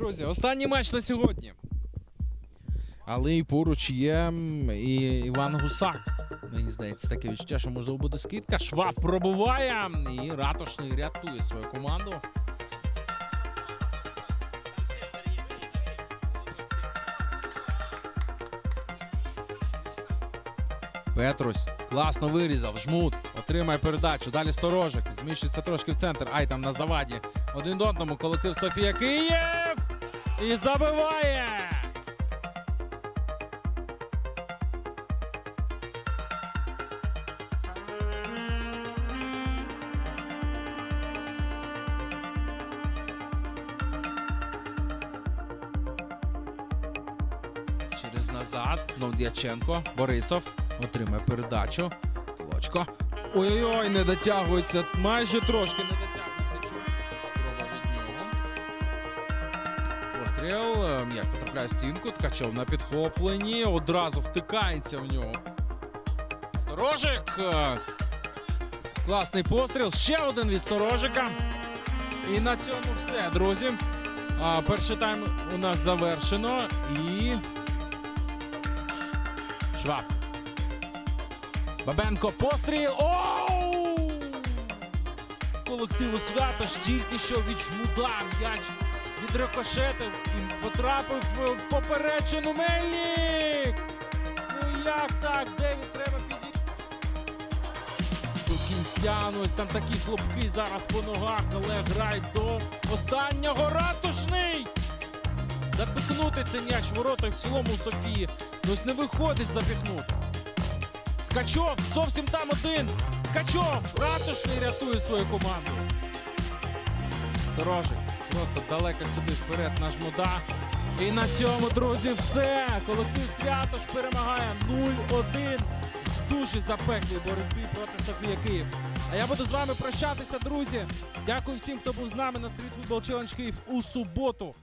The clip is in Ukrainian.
Друзі, останній матч на сьогодні. Але і поруч є і Іван Гусак. Мені здається, таке відчуття, що можливо буде скидка. Шваб пробуває і ратушний рятує свою команду. Петрусь класно вирізав. Жмут отримає передачу. Далі сторожик. Зміщується трошки в центр. Ай там на заваді. Один до одному. Колектив Софія Київ. І забиває. Через назад. Знов Дяченко. Борисов отримає передачу. Толочко. Ой-ой-ой, не дотягується. Майже трошки не дотягується. Постріл. е, потрапляє в стінку. Ткачов на підхопленні. Одразу втикається в нього. Сторожик. е, Класний постріл. Ще один від сторожика. І на цьому все, друзі. Перший тайм у нас завершено. І. Шваб. Бабенко постріл. Оу! Колективу Святош тільки що від жмуда м'яч відрикошетив і потрапив в поперечину Мельник. Ну як так? Девід треба підійти. До кінця, ну ось там такі хлопки зараз по ногах, але грають до останнього ратушний. Запихнути цей м'яч ворота в цілому Софії. Ну ось не виходить запіхнути. Ткачов зовсім там один. Ткачов ратушний рятує свою команду. Сторожик просто далеко сюди вперед наш муда. І на цьому, друзі, все. Колектив Святош перемагає 0-1 в дуже запеклій боротьбі проти Софія Київ. А я буду з вами прощатися, друзі. Дякую всім, хто був з нами на стрітфутбол Челендж Київ у суботу.